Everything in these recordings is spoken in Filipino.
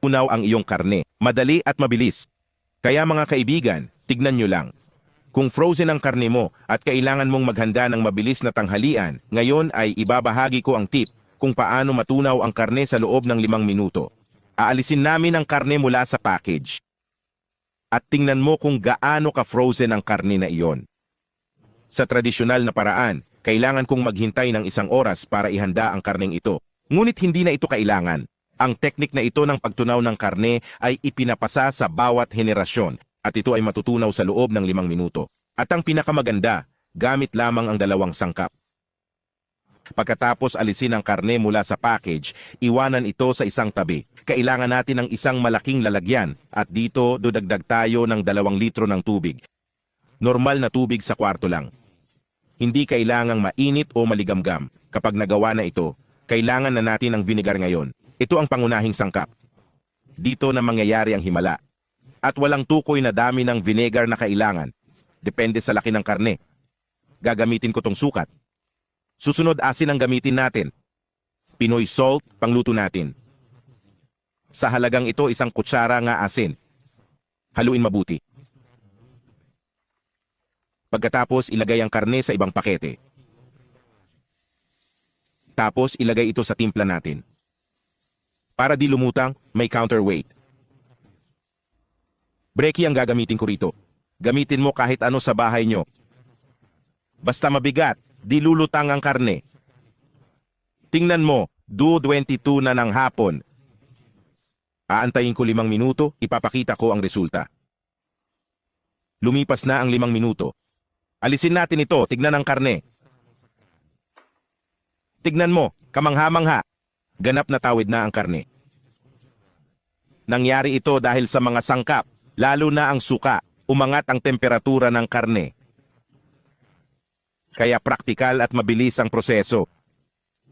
Unaw ang iyong karne. Madali at mabilis. Kaya mga kaibigan, tignan nyo lang. Kung frozen ang karne mo at kailangan mong maghanda ng mabilis na tanghalian, ngayon ay ibabahagi ko ang tip kung paano matunaw ang karne sa loob ng limang minuto. Aalisin namin ang karne mula sa package. At tingnan mo kung gaano ka-frozen ang karne na iyon. Sa tradisyonal na paraan, kailangan kong maghintay ng isang oras para ihanda ang karneng ito. Ngunit hindi na ito kailangan. Ang teknik na ito ng pagtunaw ng karne ay ipinapasa sa bawat henerasyon at ito ay matutunaw sa loob ng limang minuto. At ang pinakamaganda, gamit lamang ang dalawang sangkap. Pagkatapos alisin ang karne mula sa package, iwanan ito sa isang tabi. Kailangan natin ng isang malaking lalagyan at dito dudagdag tayo ng dalawang litro ng tubig. Normal na tubig sa kwarto lang. Hindi kailangang mainit o maligamgam. Kapag nagawa na ito, kailangan na natin ng vinegar ngayon. Ito ang pangunahing sangkap. Dito na mangyayari ang himala. At walang tukoy na dami ng vinegar na kailangan. Depende sa laki ng karne. Gagamitin ko tong sukat. Susunod asin ang gamitin natin. Pinoy salt, pangluto natin. Sa halagang ito, isang kutsara nga asin. Haluin mabuti. Pagkatapos, ilagay ang karne sa ibang pakete. Tapos, ilagay ito sa timpla natin. Para di lumutang, may counterweight. Breki ang gagamitin ko rito. Gamitin mo kahit ano sa bahay nyo. Basta mabigat, di lulutang ang karne. Tingnan mo, do 22 na ng hapon. Aantayin ko limang minuto, ipapakita ko ang resulta. Lumipas na ang limang minuto. Alisin natin ito, tignan ang karne. Tignan mo, kamangha-mangha. Ganap na tawid na ang karne. Nangyari ito dahil sa mga sangkap, lalo na ang suka, umangat ang temperatura ng karne. Kaya praktikal at mabilis ang proseso.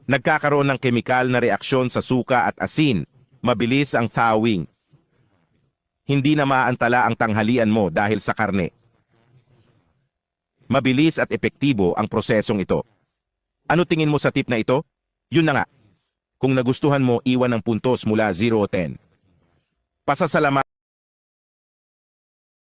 Nagkakaroon ng kemikal na reaksyon sa suka at asin, mabilis ang thawing. Hindi na maantala ang tanghalian mo dahil sa karne. Mabilis at epektibo ang prosesong ito. Ano tingin mo sa tip na ito? Yun na nga. Kung nagustuhan mo, iwan ng puntos mula 0 o 10. Pasasalamat